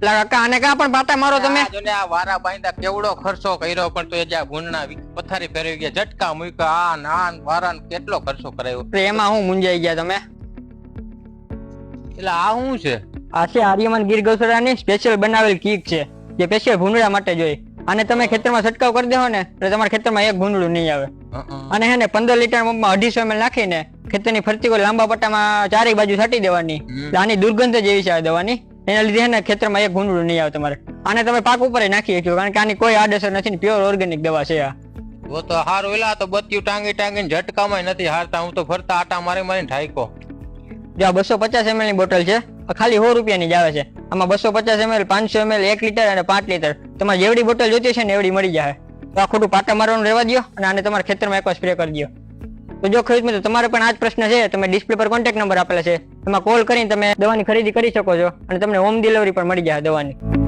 કાકા અને કા પણ પાટા મારો તમે? જોને આ વારા બાંધા કેવડો ખર્ચો કર્યો પણ તો એજા ભૂંડના પથારી ફેરવી ગયા. ઝટકા મૂક્યા. આ નાન આ વારા કેટલો ખર્ચો કરાયો? એમાં હું મુંજાઈ ગયા તમે? એટલે આ શું છે? આ છે આર્યમાન ગીર ગૌસરાની સ્પેશિયલ બનાવેલ કીક છે જે સ્પેશિયલ ભૂંડડા માટે જોઈ. અને તમે ખેતરમાં છંટકાવ કરી દેવો ને એટલે તમારા ખેતરમાં એક ભૂંડળું નહીં આવે. અને હે ને પંદર લીટર મગમાં અઢીસો એમએલ નાખીને ખેતરની ફરતી કોઈ લાંબા પટ્ટામાં ચારેય બાજુ છાંટી દેવાની. આની દુર્ગંધ જ એવી છે આ દવાની. એના લીધે ને ખેતરમાં એક ભૂંડડું નહીં આવે તમારે. આને તમે પાક ઉપર નાખી શક્યો કારણ કે આની કોઈ આડઅસર નથી પ્યોર ઓર્ગેનિક દવા છે આ. વો તો હાર ઓલા તો બત્યું ટાંગી ટાંગીને ઝટકામાં નથી હારતા. હું તો ફરતા આટા મારી મારીને ઠાયકો જો બસો પચાસ એમએલની બોટલ છે ખાલી સો રૂપિયાની જ આવે છે. આમાં બસો પચાસ એમએલ પાંચસો એમએલ એક લીટર અને પાંચ લીટર. તમારે જેવડી બોટલ જોતી છે ને એવડી મળી જાય તો આ ખોટું પાટા મારવાનું રહેવા દો અને આને તમારા ખેતરમાં એકવાર સ્પ્રે કરી દો તો જો ખરીદ મિત્રો તમારે પણ આ જ પ્રશ્ન છે, તમે ડિસ્પ્લે પર કોન્ટેક્ટ નંબર આપેલા છે. એમાં કોલ કરીને તમે દવાની ખરીદી કરી શકો છો અને તમને હોમ ડિલિવરી પણ મળી જાય દવાની.